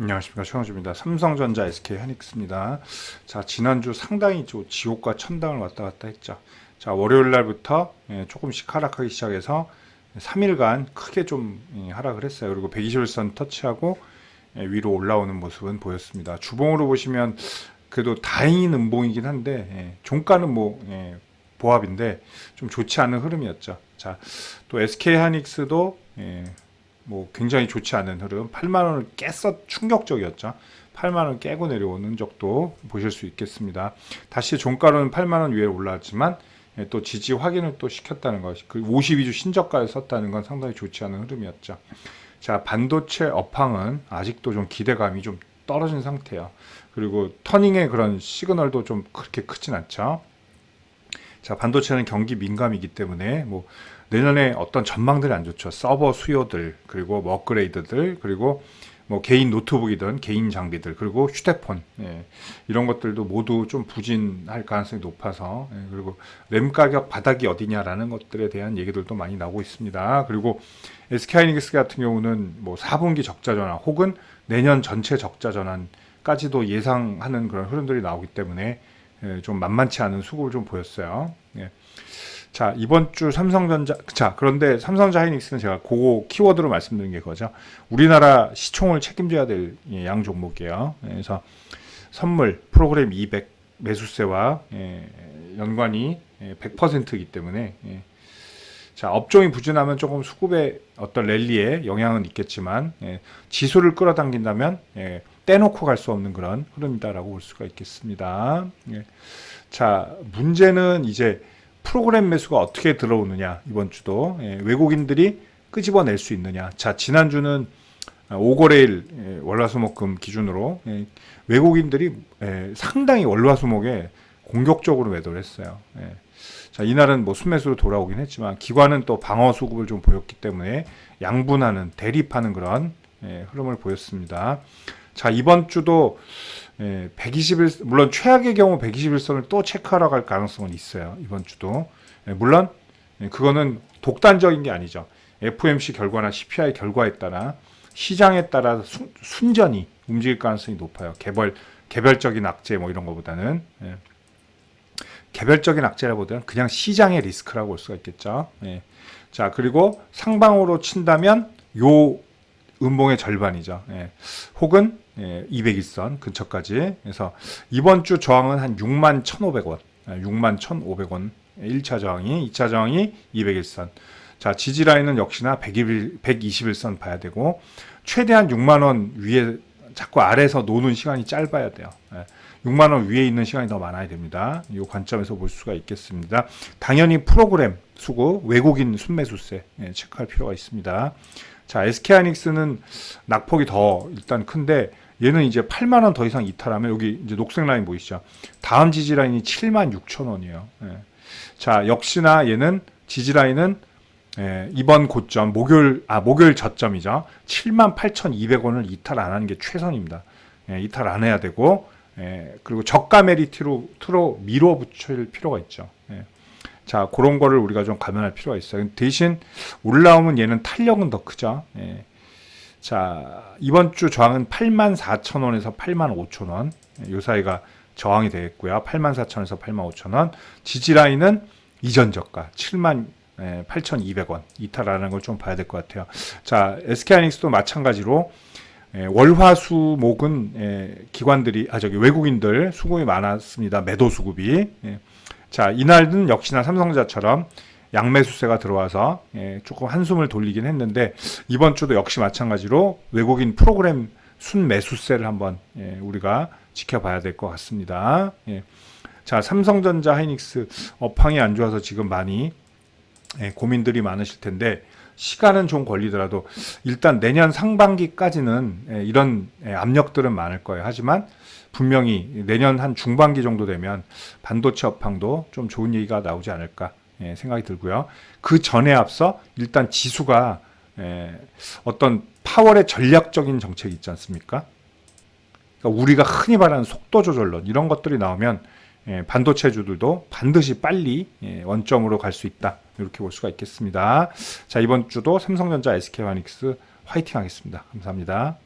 안녕하십니까 최영주입니다. 삼성전자 SK 하닉스입니다. 자 지난주 상당히 좀 지옥과 천당을 왔다 갔다 했죠. 자 월요일 날부터 예, 조금씩 하락하기 시작해서 3일간 크게 좀 예, 하락을 했어요. 그리고 121선 터치하고 예, 위로 올라오는 모습은 보였습니다. 주봉으로 보시면 그래도 다행인 음봉이긴 한데 예, 종가는 뭐 예, 보합인데 좀 좋지 않은 흐름이었죠. 자또 SK 하닉스도 예, 뭐 굉장히 좋지 않은 흐름 8만 원을 깼어 충격적이었죠. 8만 원 깨고 내려오는 적도 보실 수 있겠습니다. 다시 종가로는 8만 원 위에 올라왔지만 예, 또 지지 확인을 또 시켰다는 것, 그 52주 신저가를 썼다는 건 상당히 좋지 않은 흐름이었죠. 자 반도체 업황은 아직도 좀 기대감이 좀 떨어진 상태예요. 그리고 터닝의 그런 시그널도 좀 그렇게 크진 않죠. 자, 반도체는 경기 민감이기 때문에 뭐 내년에 어떤 전망들이 안 좋죠. 서버 수요들, 그리고 뭐 업그레이드들, 그리고 뭐 개인 노트북이든 개인 장비들, 그리고 휴대폰, 예, 이런 것들도 모두 좀 부진할 가능성이 높아서, 예, 그리고 램 가격 바닥이 어디냐라는 것들에 대한 얘기들도 많이 나오고 있습니다. 그리고 SK하이닉스 같은 경우는 뭐 4분기 적자 전환 혹은 내년 전체 적자 전환까지도 예상하는 그런 흐름들이 나오기 때문에 예, 좀 만만치 않은 수급을 좀 보였어요. 예. 자 이번 주 삼성전자 자 그런데 삼성전자 하이닉스는 제가 그거 키워드로 말씀드린 게 그거죠. 우리나라 시총을 책임져야 될 양 종목이에요. 예, 그래서 선물 프로그램 200 매수세와 예, 연관이 예, 100%이기 때문에 예. 자 업종이 부진하면 조금 수급의 어떤 랠리에 영향은 있겠지만 예, 지수를 끌어당긴다면 예, 떼놓고 갈 수 없는 그런 흐름이다라고 볼 수가 있겠습니다. 예. 자 문제는 이제 프로그램 매수가 어떻게 들어오느냐 이번 주도 예, 외국인들이 끄집어낼 수 있느냐. 자 지난주는 5거래일 예, 월화수목금 기준으로 예, 외국인들이 예, 상당히 월화수목에 공격적으로 매도를 했어요. 예. 자 이날은 뭐 순매수로 돌아오긴 했지만 기관은 또 방어 수급을 좀 보였기 때문에 양분하는 대립하는 그런 예, 흐름을 보였습니다. 자 이번 주도 예, 121 물론 최악의 경우 121선을 또 체크하러 갈 가능성은 있어요 이번 주도 예, 물론 예, 그거는 독단적인 게 아니죠 FOMC 결과나 CPI 결과에 따라 시장에 따라 순, 순전히 움직일 가능성이 높아요 개별 개별적인 악재 뭐 이런 것보다는 예. 개별적인 악재라보다는 그냥 시장의 리스크라고 볼 수가 있겠죠 예. 자 그리고 상방으로 친다면 요 음봉의 절반이죠. 예. 혹은 예, 200일선 근처까지. 그래서 이번 주 저항은 한 6만 1,500원, 6만 1,500원 1차 저항이, 2차 저항이 200일선. 자 지지 라인은 역시나 120일, 120일선 봐야 되고 최대한 6만 원 위에 자꾸 아래에서 노는 시간이 짧아야 돼요. 예. 6만 원 위에 있는 시간이 더 많아야 됩니다. 이 관점에서 볼 수가 있겠습니다. 당연히 프로그램 수급 외국인 순매수세 예, 체크할 필요가 있습니다. 자, SK하이닉스는 낙폭이 더 일단 큰데 얘는 이제 8만 원 더 이상 이탈하면 여기 이제 녹색 라인 보이시죠? 다음 지지 라인이 7만 6천 원이에요. 예. 자, 역시나 얘는 지지 라인은 예, 이번 고점 목요일 아 목요일 저점이죠. 7만 8,200원을 이탈 안 하는 게 최선입니다. 예, 이탈 안 해야 되고 예, 그리고 저가 메리트로 트로 밀어 붙일 필요가 있죠. 예. 자, 그런 거를 우리가 좀 감안할 필요가 있어요. 대신 올라오면 얘는 탄력은 더 크죠. 예. 자, 이번 주 저항은 84,000원에서 85,000원. 예, 요 사이가 저항이 되겠고요. 84,000원에서 85,000원. 지지 라인은 이전 저가 7만 8,200원 이탈하는 걸 좀 봐야 될 것 같아요. 자, SK하이닉스도 마찬가지로 예, 월화수목은 예, 기관들이 아 저기 외국인들 수급이 많았습니다. 매도 수급이. 예. 자, 이날은 역시나 삼성자처럼 양매수세가 들어와서 예, 조금 한숨을 돌리긴 했는데 이번 주도 역시 마찬가지로 외국인 프로그램 순매수세를 한번 예, 우리가 지켜봐야 될 것 같습니다. 예. 자, 삼성전자 하이닉스 업황이 안 좋아서 지금 많이 예, 고민들이 많으실 텐데 시간은 좀 걸리더라도 일단 내년 상반기까지는 예, 이런 예, 압력들은 많을 거예요. 하지만 분명히 내년 한 중반기 정도 되면 반도체 업황도 좀 좋은 얘기가 나오지 않을까 예, 생각이 들고요. 그 전에 앞서 일단 지수가 예, 어떤 파월의 전략적인 정책이 있지 않습니까? 그러니까 우리가 흔히 말하는 속도 조절론 이런 것들이 나오면 예, 반도체주들도 반드시 빨리 예, 원점으로 갈 수 있다 이렇게 볼 수가 있겠습니다. 자 이번 주도 삼성전자, SK하이닉스 화이팅 하겠습니다. 감사합니다.